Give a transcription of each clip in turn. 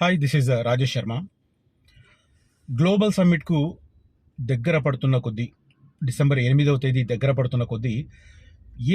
Hi this is Rajesh Sharma global సమ్మిట్కు దగ్గర పడుతున్న కొద్దీ డిసెంబర్ ఎనిమిదవ తేదీ దగ్గర పడుతున్న కొద్దీ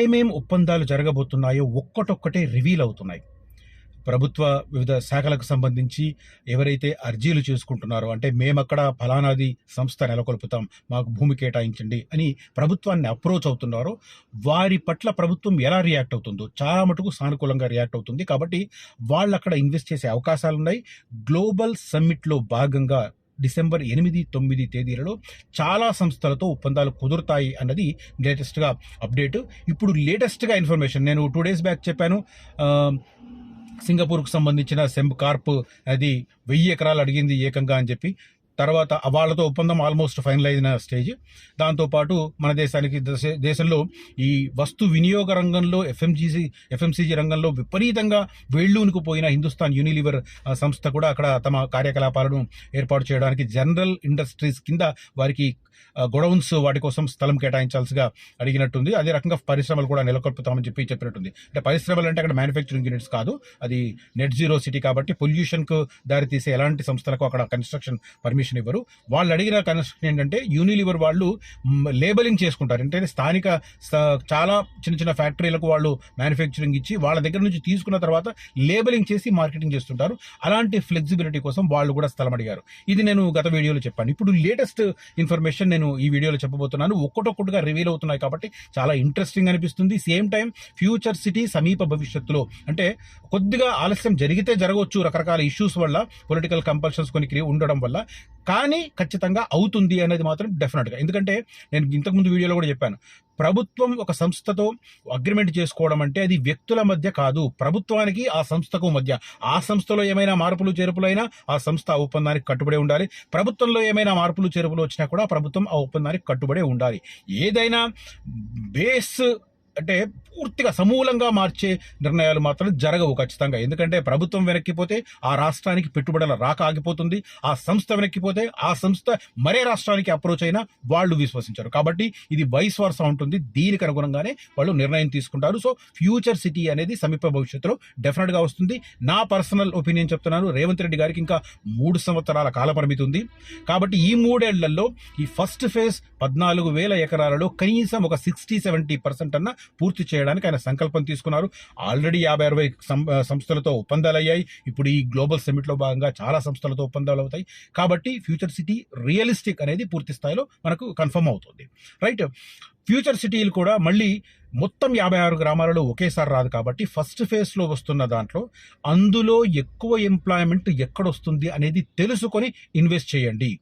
ఏమేం ఒప్పందాలు జరగబోతున్నాయో ఒక్కటొక్కటే రివీల్ అవుతున్నాయి. ప్రభుత్వ వివిధ శాఖలకు సంబంధించి ఎవరైతే అర్జీలు చేసుకుంటున్నారో అంటే మేమక్కడ ఫలానాది సంస్థ నెలకొల్పుతాం మాకు భూమి కేటాయించండి అని ప్రభుత్వాన్ని అప్రోచ్ అవుతున్నారో వారి పట్ల ప్రభుత్వం ఎలా రియాక్ట్ అవుతుందో చాలా మటుకు సానుకూలంగా రియాక్ట్ అవుతుంది. కాబట్టి వాళ్ళు అక్కడ ఇన్వెస్ట్ చేసే అవకాశాలు ఉన్నాయి గ్లోబల్ సమ్మిట్లో భాగంగా డిసెంబర్ ఎనిమిది తొమ్మిది తేదీలలో చాలా సంస్థలతో ఒప్పందాలు కుదురుతాయి అన్నది లేటెస్ట్గా అప్డేట్. ఇప్పుడు లేటెస్ట్గా ఇన్ఫర్మేషన్ నేను టూ డేస్ బ్యాక్ చెప్పాను సింగపూర్కు సంబంధించిన సెంబ్ కార్ప్ అది వెయ్యి ఎకరాలు అడిగింది ఏకంగా అని చెప్పి తర్వాత వాళ్ళతో ఒప్పందం ఆల్మోస్ట్ ఫైనల్ అయిన స్టేజ్. దాంతోపాటు మన దేశానికి దేశ- దేశంలో ఈ వస్తు వినియోగ రంగంలో ఎఫ్ఎంజీసీ ఎఫ్ఎంసీజీ రంగంలో విపరీతంగా వేళ్ళూనుకు పోయిన హిందుస్థాన్ యూనిలివర్ సంస్థ కూడా అక్కడ తమ కార్యకలాపాలను ఏర్పాటు చేయడానికి జనరల్ ఇండస్ట్రీస్ కింద వారికి గొడౌన్స్ వాటి కోసం స్థలం కేటాయించాల్సిగా అడిగినట్టుంది. అదే రకంగా పరిశ్రమలు కూడా నెలకొల్పుతామని చెప్పి చెప్పినట్టుంది. అంటే పరిశ్రమలు అంటే అక్కడ మ్యానుఫ్యాక్చరింగ్ యూనిట్స్ కాదు. అది నెట్ జీరో సిటీ కాబట్టి పొల్యూషన్కు దారితీసే ఎలాంటి సంస్థలకు అక్కడ కన్స్ట్రక్షన్ పర్మిషన్ ఇవ్వరు. వాళ్ళు అడిగిన కన్స్ట్రక్షన్ ఏంటంటే యూనిలివర్ వాళ్ళు లేబలింగ్ చేసుకుంటారు. అంటే స్థానిక చాలా చిన్న చిన్న ఫ్యాక్టరీలకు వాళ్ళు మ్యానుఫ్యాక్చరింగ్ ఇచ్చి వాళ్ళ దగ్గర నుంచి తీసుకున్న తర్వాత లేబలింగ్ చేసి మార్కెటింగ్ చేస్తుంటారు. అలాంటి ఫ్లెక్సిబిలిటీ కోసం వాళ్ళు కూడా స్థలం అడిగారు. ఇది నేను గత వీడియోలో చెప్పాను. ఇప్పుడు లేటెస్ట్ ఇన్ఫర్మేషన్ నేను ఈ వీడియోలో చెప్పబోతున్నాను. ఒక్కొక్కటిగా రివీల్ అవుతున్నాయి కాబట్టి చాలా ఇంట్రెస్టింగ్ అనిపిస్తుంది. సేమ్ టైం ఫ్యూచర్ సిటీ సమీప భవిష్యత్తులో అంటే కొద్దిగా ఆలస్యం జరిగితే జరగవచ్చు రకరకాల ఇష్యూస్ వల్ల పొలిటికల్ కంపల్షన్స్ కొన్ని ఉండడం వల్ల కానీ ఖచ్చితంగా అవుతుంది అనేది మాత్రం డెఫినెట్గా ఎందుకంటే నేను ఇంతకుముందు వీడియోలో కూడా చెప్పాను. ప్రభుత్వం ఒక సంస్థతో అగ్రిమెంట్ చేసుకోవడం అంటే అది వ్యక్తుల మధ్య కాదు. ప్రభుత్వానికి ఆ సంస్థకు మధ్య ఆ సంస్థలో ఏమైనా మార్పులు చేర్పులు అయినా ఆ సంస్థ ఆ ఒప్పందానికి కట్టుబడి ఉండాలి. ప్రభుత్వంలో ఏమైనా మార్పులు చేర్పులు వచ్చినా కూడా ప్రభుత్వం ఆ ఒప్పందానికి కట్టుబడి ఉండాలి. ఏదైనా బేస్ అంటే పూర్తిగా సమూలంగా మార్చే నిర్ణయాలు మాత్రం జరగవు ఖచ్చితంగా. ఎందుకంటే ప్రభుత్వం వెనక్కిపోతే ఆ రాష్ట్రానికి పెట్టుబడుల రాక ఆగిపోతుంది. ఆ సంస్థ వెనక్కిపోతే ఆ సంస్థ మరే రాష్ట్రానికి అప్రోచ్ అయినా వాళ్ళు విశ్వసించారు. కాబట్టి ఇది వైస్ వర్స ఉంటుంది. దీనికి అనుగుణంగానే వాళ్ళు నిర్ణయం తీసుకుంటారు. సో ఫ్యూచర్ సిటీ అనేది సమీప భవిష్యత్తులో డెఫినెట్గా వస్తుంది. నా పర్సనల్ ఒపీనియన్ చెప్తున్నాను. రేవంత్ రెడ్డి గారికి ఇంకా మూడు సంవత్సరాల కాల పరిమితి ఉంది కాబట్టి ఈ మూడేళ్ళలో ఈ ఫస్ట్ ఫేజ్ పద్నాలుగు వేల ఎకరాలలో కనీసం ఒక సిక్స్టీ సెవెంటీ పర్సెంట్ అన్న పూర్తి చేయడానికి ఆయన సంకల్పం తీసుకున్నారు. ఆల్రెడీ యాభై అరవై సం- సంస్థలతో ఒప్పందాలు అయ్యాయి ఇప్పుడు ఈ గ్లోబల్ సమిట్లో భాగంగా చాలా సంస్థలతో ఒప్పందాలు అవుతాయి. కాబట్టి ఫ్యూచర్ సిటీ రియలిస్టిక్ అనేది పూర్తి స్థాయిలో మనకు కన్ఫర్మ్ అవుతుంది. రైట్? ఫ్యూచర్ సిటీలు కూడా మళ్ళీ మొత్తం యాభై ఆరు గ్రామాలలో ఒకేసారి రాదు కాబట్టి ఫస్ట్ ఫేజ్లో వస్తున్న దాంట్లో అందులో ఎక్కువ ఎంప్లాయ్మెంట్ ఎక్కడొస్తుంది అనేది తెలుసుకొని ఇన్వెస్ట్ చేయండి.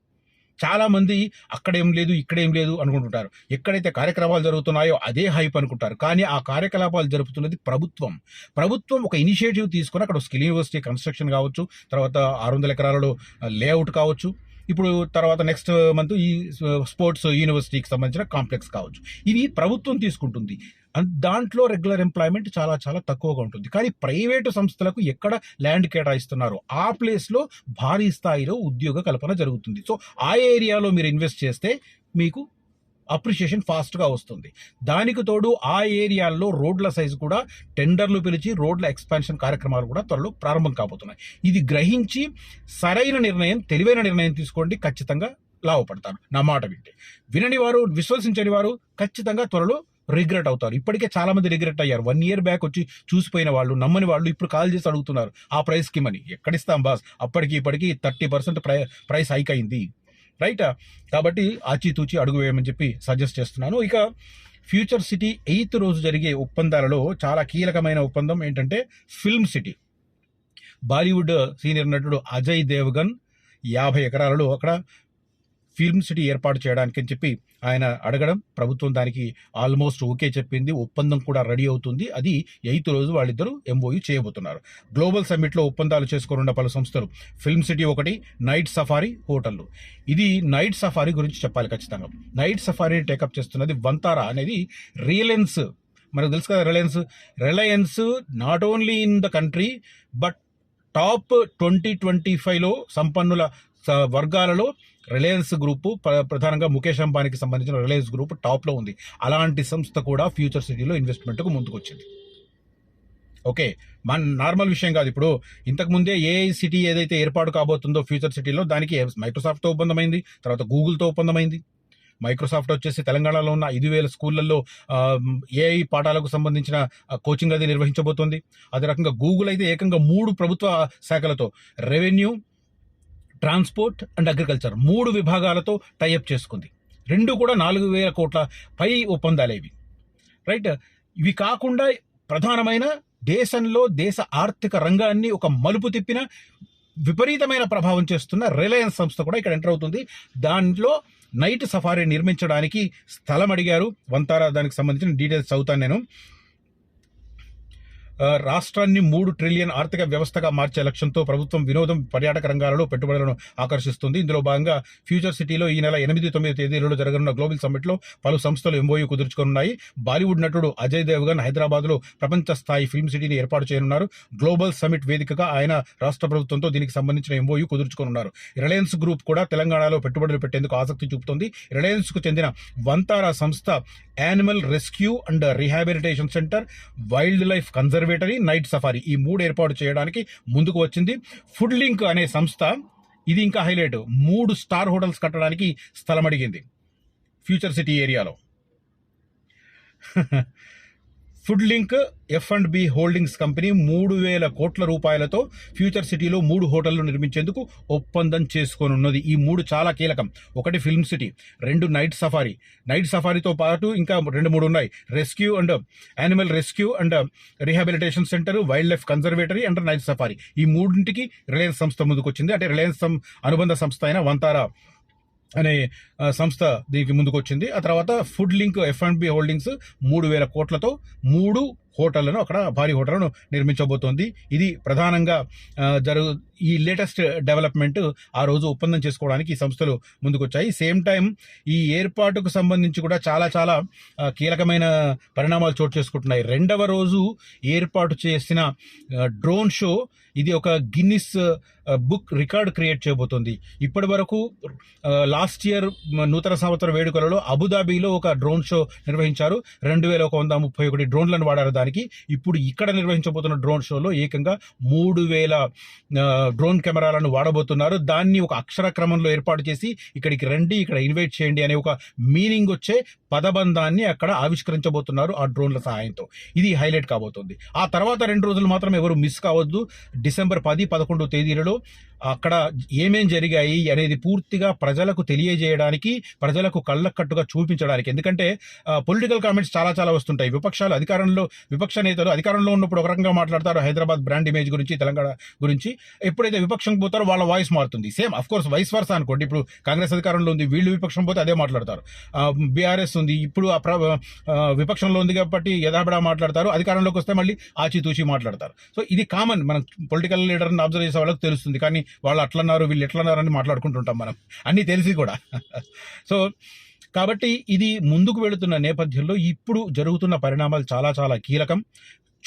చాలా మంది అక్కడేం లేదు ఇక్కడేం లేదు అనుకుంటుంటారు. ఎక్కడైతే కార్యక్రమాలు జరుగుతున్నాయో అదే హైప్ అనుకుంటారు. కానీ ఆ కార్యకలాపాలు జరుపుతున్నది ప్రభుత్వం. ప్రభుత్వం ఒక ఇనిషియేటివ్ తీసుకొని అక్కడ స్కిల్ యూనివర్సిటీ కన్స్ట్రక్షన్ కావచ్చు తర్వాత ఆరు వందల ఎకరాలలో లేఅవుట్ కావచ్చు. ఇప్పుడు తర్వాత నెక్స్ట్ మంత్ ఈ స్పోర్ట్స్ యూనివర్సిటీకి సంబంధించిన కాంప్లెక్స్ కావచ్చు. ఇవి ప్రభుత్వం తీసుకుంటుంది. దాంట్లో రెగ్యులర్ ఎంప్లాయ్మెంట్ చాలా చాలా తక్కువగా ఉంటుంది. కానీ ప్రైవేటు సంస్థలకు ఎక్కడ ల్యాండ్ కేటాయిస్తున్నారో ఆ ప్లేస్లో భారీ స్థాయిలో ఉద్యోగ కల్పన జరుగుతుంది. సో ఆ ఏరియాలో మీరు ఇన్వెస్ట్ చేస్తే మీకు అప్రిషియేషన్ ఫాస్ట్గా వస్తుంది. దానికి తోడు ఆ ఏరియాల్లో రోడ్ల సైజు కూడా టెండర్లు పిలిచి రోడ్ల ఎక్స్పాన్షన్ కార్యక్రమాలు కూడా త్వరలో ప్రారంభం కాబోతున్నాయి. ఇది గ్రహించి సరైన నిర్ణయం తెలివైన నిర్ణయం తీసుకోండి. ఖచ్చితంగా లాభపడతారు. నా మాట వింటే. వినని వారు విశ్వసించని వారు ఖచ్చితంగా త్వరలో రిగ్రెట్ అవుతారు. ఇప్పటికే చాలా మంది రిగ్రెట్ అయ్యారు. వన్ ఇయర్ బ్యాక్ వచ్చి చూసిపోయిన వాళ్ళు నమ్మని వాళ్ళు ఇప్పుడు కాల్ చేసి అడుగుతున్నారు ఆ ప్రైస్కి మని? ఎక్కడిస్తాం బాస్? అప్పటికి ఇప్పటికి థర్టీ పర్సెంట్ ప్రై ప్రైస్ హైక్ అయింది. రైట్? కాబట్టి ఆచితూచి అడుగు వేయమని చెప్పి సజెస్ట్ చేస్తున్నాను. ఇక ఫ్యూచర్ సిటీ ఎయిత్ రోజు జరిగే ఒప్పందాలలో చాలా కీలకమైన ఒప్పందం ఏంటంటే ఫిల్మ్ సిటీ. బాలీవుడ్ సీనియర్ నటుడు అజయ్ దేవ్గన్ యాభై ఎకరాలలో అక్కడ ఫిల్మ్ సిటీ ఏర్పాటు చేయడానికి అని చెప్పి ఆయన అడగడం ప్రభుత్వం దానికి ఆల్మోస్ట్ ఓకే చెప్పింది ఒప్పందం కూడా రెడీ అవుతుంది. అది ఎయిత్ రోజు వాళ్ళిద్దరూ ఎంఓయూ చేయబోతున్నారు. గ్లోబల్ సమ్మిట్లో ఒప్పందాలు చేసుకోనున్న పలు సంస్థలు ఫిల్మ్ సిటీ ఒకటి నైట్ సఫారీ హోటళ్ళు ఇది నైట్ సఫారీ గురించి చెప్పాలి ఖచ్చితంగా. నైట్ సఫారీని టేకప్ చేస్తున్నది వంతారా అనేది రిలయన్స్ మనకు తెలుసు కదా Reliance? Reliance not only in the country but top twenty twenty ఫైవ్లో సంపన్నుల స- వర్గాలలో రిలయన్స్ గ్రూప్ ప్ర- ప్రధానంగా ముఖేష్ అంబానీకి సంబంధించిన రిలయన్స్ గ్రూప్ టాప్లో ఉంది. అలాంటి సంస్థ కూడా ఫ్యూచర్ సిటీలో ఇన్వెస్ట్మెంట్కు ముందుకొచ్చింది. ఓకే మన నార్మల్ విషయం కాదు. ఇప్పుడు ఇంతకు ముందే సిటీ ఏదైతే ఏర్పాటు కాబోతుందో ఫ్యూచర్ సిటీలో దానికి మైక్రోసాఫ్ట్తో ఒప్పందమైంది తర్వాత గూగుల్తో ఒప్పందమైంది. మైక్రోసాఫ్ట్ వచ్చేసి తెలంగాణలో ఉన్న ఐదు వేల స్కూళ్ళల్లో ఏఐ పాఠాలకు సంబంధించిన కోచింగ్ అది నిర్వహించబోతోంది. అదే రకంగా గూగుల్ అయితే ఏకంగా మూడు ప్రభుత్వ శాఖలతో రెవెన్యూ ట్రాన్స్పోర్ట్ అండ్ అగ్రికల్చర్ మూడు విభాగాలతో టైఅప్ చేసుకుంది. రెండు కూడా నాలుగు వేల కోట్ల పై ఒప్పందాలు ఇవి. రైట్? ఇవి కాకుండా ప్రధానమైన దేశంలో దేశ ఆర్థిక రంగాన్ని ఒక మలుపు తిప్పిన విపరీతమైన ప్రభావం చేస్తున్న రిలయన్స్ సంస్థ కూడా ఇక్కడ ఎంటర్ అవుతుంది. దాంట్లో నైట్ సఫారీ నిర్మించడానికి స్థలం అడిగారు. వంతారా దానికి సంబంధించిన డీటెయిల్స్ చదువుతాను నేను. రాష్ట్రాన్ని మూడు ట్రిలియన్ ఆర్థిక వ్యవస్థగా మార్చే లక్ష్యంతో ప్రభుత్వం వినోదం పర్యాటక రంగాలలో పెట్టుబడులను ఆకర్షిస్తుంది. ఇందులో భాగంగా ఫ్యూచర్ సిటీలో ఈ నెల ఎనిమిది తొమ్మిది తేదీలలో జరగనున్న గ్లోబల్ సమ్మిట్లో పలు సంస్థలు ఎంఓయూ కుదుర్చుకున్నాయి బాలీవుడ్ నటుడు అజయ్ దేవ్గన్ హైదరాబాద్లో ప్రపంచ స్థాయి ఫిల్మ్ సిటీని ఏర్పాటు చేయనున్నారు. గ్లోబల్ సమ్మిట్ వేదికగా ఆయన రాష్ట్ర ప్రభుత్వంతో దీనికి సంబంధించిన ఎంఓయూ కుదుర్చుకున్నారు రిలయన్స్ గ్రూప్ కూడా తెలంగాణలో పెట్టుబడులు పెట్టేందుకు ఆసక్తి చూపుతోంది. రిలయన్స్కు చెందిన వంతారా సంస్థ animal rescue and rehabilitation centre wildlife observatory night safari. ఈ మూడు ఏర్పాటు చేయడానికి ముందుకు వచ్చింది. ఫుడ్ లింక్ అనే సంస్థ ఇది ఇంకా హైలైట్ మూడు స్టార్ హోటల్స్ కట్టడానికి స్థలం అడిగింది. ఫ్యూచర్ సిటీ ఏరియాలో. Food link F and B holdings company మూడు వేల కోట్ల రూపాయలతో ఫ్యూచర్ సిటీలో మూడు హోటళ్ళు నిర్మించేందుకు ఒప్పందం చేసుకోనున్నది. ఈ మూడు చాలా కీలకం. ఒకటి ఫిల్మ్ సిటీ రెండు నైట్ సఫారీ. నైట్ సఫారీతో పాటు ఇంకా రెండు మూడు ఉన్నాయి. Rescue and animal rescue and rehabilitation centre wildlife conservatory and night safari. ఈ మూడింటికి రిలయన్స్ సంస్థ ముందుకు వచ్చింది అంటే రిలయన్స్ సం- అనుబంధ సంస్థ అయిన వంతారా అనే సంస్థ దీనికి ముందుకు వచ్చింది ఆ తర్వాత food link F and B holdings మూడు వేల కోట్లతో మూడు హోటళ్ళను అక్కడ భారీ హోటళ్ళను నిర్మించబోతోంది. ఇది ప్రధానంగా జరుగు ఈ లేటెస్ట్ డెవలప్మెంట్ ఆ రోజు ఒప్పందం చేసుకోవడానికి ఈ సంస్థలు ముందుకొచ్చాయి. సేమ్ టైం ఈ ఏర్పాటుకు సంబంధించి కూడా చాలా చాలా కీలకమైన పరిణామాలు చోటు చేసుకుంటున్నాయి. రెండవ రోజు ఏర్పాటు చేసిన డ్రోన్ షో ఇది ఒక గిన్నిస్ బుక్ రికార్డ్ క్రియేట్ చేయబోతుంది. ఇప్పటి వరకు లాస్ట్ ఇయర్ నూతన సంవత్సర వేడుకలలో అబుదాబీలో ఒక డ్రోన్ షో నిర్వహించారు. రెండు వేల ఒక వంద ముప్పై ఒకటి డ్రోన్లను వాడారు దానికి ఇప్పుడు ఇక్కడ నిర్వహించబోతున్న డ్రోన్ షోలో ఏకంగా మూడు వేల డ్రోన్ కెమెరాలను వాడబోతున్నారు. దాన్ని ఒక అక్షర క్రమంలో ఏర్పాటు చేసి ఇక్కడికి రండి ఇక్కడ ఇన్వైట్ చేయండి అనే ఒక మీనింగ్ వచ్చే పదబంధాన్ని అక్కడ ఆవిష్కరించబోతున్నారు ఆ డ్రోన్ల సహాయంతో. ఇది హైలైట్ కాబోతుంది. ఆ తర్వాత రెండు రోజులు మాత్రం ఎవరు మిస్ కావద్దు. డిసెంబర్ పది పదకొండు తేదీలలో అక్కడ ఏమేం జరిగాయి అనేది పూర్తిగా ప్రజలకు తెలియజేయడానికి ప్రజలకు కళ్ళకట్టుగా చూపించడానికి. ఎందుకంటే పొలిటికల్ కామెంట్స్ చాలా చాలా వస్తుంటాయి. విపక్షాలు అధికారంలో విపక్ష నేతలు అధికారంలో ఉన్నప్పుడు ఒక రకంగా మాట్లాడతారు హైదరాబాద్ బ్రాండ్ ఇమేజ్ గురించి తెలంగాణ గురించి. ఎప్పుడైతే విపక్షం పోతారో వాళ్ళ వాయిస్ మారుతుంది. Same of course vice versa అనుకోండి. ఇప్పుడు కాంగ్రెస్ అధికారంలో ఉంది వీళ్ళు విపక్షం పోతే అదే మాట్లాడతారు. బీఆర్ఎస్ ఉంది ఇప్పుడు ఆ ప్ర- విపక్షంలో ఉంది కాబట్టి యథాబడా మాట్లాడతారు. అధికారంలోకి వస్తే మళ్ళీ ఆచితూచి మాట్లాడతారు. సో ఇది కామన్ మనం పొలిటికల్ లీడర్ని అబ్జర్వ్ చేసే వాళ్ళకి తెలుస్తుంది. కానీ వాళ్ళు అట్లన్నారు వీళ్ళు ఎట్లన్నారు అని మాట్లాడుకుంటుంటాం మనం. అన్నీ తెలిసి కూడా. సో కాబట్టి ఇది ముందుకు వెళుతున్న నేపథ్యంలో ఇప్పుడు జరుగుతున్న పరిణామాలు చాలా చాలా కీలకం.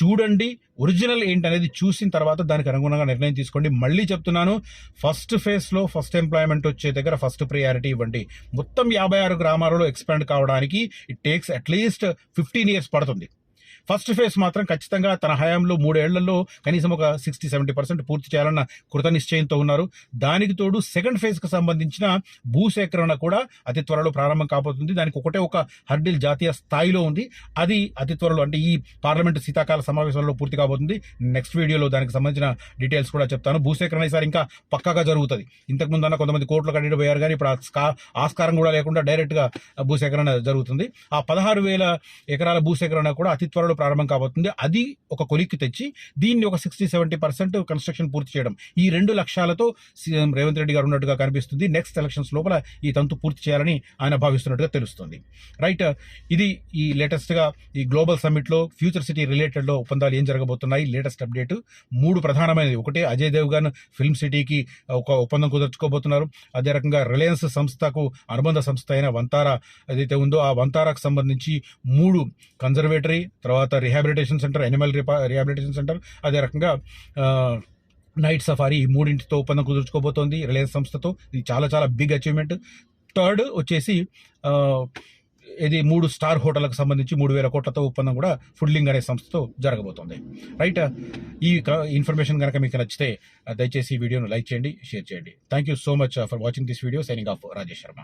చూడండి ఒరిజినల్ ఏంటనేది చూసిన తర్వాత దానికి అనుగుణంగా నిర్ణయం తీసుకోండి. మళ్ళీ చెప్తున్నాను ఫస్ట్ ఫేజ్లో ఫస్ట్ ఎంప్లాయ్మెంట్ వచ్చే దగ్గర ఫస్ట్ ప్రియారిటీ ఇవ్వండి. మొత్తం యాభై ఆరు గ్రామాలలో ఎక్స్పాండ్ కావడానికి it takes at least fifteen years పడుతుంది. ఫస్ట్ ఫేజ్ మాత్రం ఖచ్చితంగా తన హయాంలో మూడేళ్ళలో కనీసం ఒక సిక్స్టీ సెవెంటీ పర్సెంట్ పూర్తి చేయాలన్న కృత నిశ్చయంతో ఉన్నారు. దానికి తోడు సెకండ్ ఫేజ్కి సంబంధించిన భూసేకరణ కూడా అతి త్వరలో ప్రారంభం కాబోతుంది. దానికి ఒకటే ఒక హర్డిల్ జాతీయ స్థాయిలో ఉంది. అది అతి త్వరలో అంటే ఈ పార్లమెంటు శీతాకాల సమావేశాల్లో పూర్తి కాబోతుంది. నెక్స్ట్ వీడియోలో దానికి సంబంధించిన డీటెయిల్స్ కూడా చెప్తాను. భూసేకరణ ఈసారి ఇంకా పక్కాగా జరుగుతుంది. ఇంతకు అన్న కొంతమంది కోట్లు కట్టి పోయారు కానీ ఇప్పుడు ఆ ఆస్కారం కూడా లేకుండా డైరెక్ట్గా భూసేకరణ జరుగుతుంది. ఆ పదహారు వేల ఎకరాల భూసేకరణ కూడా అతి త్వరలో ప్రారంభం కాబోతుంది. అది ఒక కొలిక్కి తెచ్చి దీన్ని ఒక సిక్స్టీ సెవెంటీ పర్సెంట్ కన్స్ట్రక్షన్ పూర్తి చేయడం. ఈ రెండు లక్ష్యాలతో సీఎం రేవంత్ రెడ్డి గారు ఉన్నట్టుగా కనిపిస్తుంది. నెక్స్ట్ ఎలక్షన్స్ లోపల ఈ తంతు పూర్తి చేయాలని ఆయన భావిస్తున్నట్టుగా తెలుస్తుంది. రైట్ ఇది ఈ లేటెస్ట్గా ఈ గ్లోబల్ సమ్మిట్లో ఫ్యూచర్ సిటీ రిలేటెడ్లో ఒప్పందాలు ఏం జరగబోతున్నాయి? Latest update. మూడు ప్రధానమైనది ఒకటి అజయ్ దేవ్ గారు ఫిల్మ్ సిటీకి ఒక ఒప్పందం కుదుర్చుకోబోతున్నారు. అదే రకంగా రిలయన్స్ సంస్థకు అనుబంధ సంస్థ అయిన వంతారా ఏదైతే ఉందో ఆ వంతారాకు సంబంధించి మూడు కన్జర్వేటరీ తర్వాత rehabilitation centre animal rehabilitation centre అదే రకంగా నైట్ సఫారీ ఈ మూడింటితో ఒప్పందం కుదుర్చుకోబోతోంది. రిలయన్స్ సంస్థతో ఇది చాలా చాలా బిగ్ అచీవ్మెంట్ థర్డ్ వచ్చేసి ఇది మూడు స్టార్ హోటళ్ళకు సంబంధించి మూడు వేల కోట్లతో ఒప్పందం కూడా ఫుడ్లింగ్ అనే సంస్థతో జరగబోతోంది. రైట్ ఈ క- ఇన్ఫర్మేషన్ కనుక మీకు నచ్చితే దయచేసి ఈ వీడియోను లైక్ చేయండి షేర్ చేయండి. Thank you so much for watching this video signing off Rajesh Sharma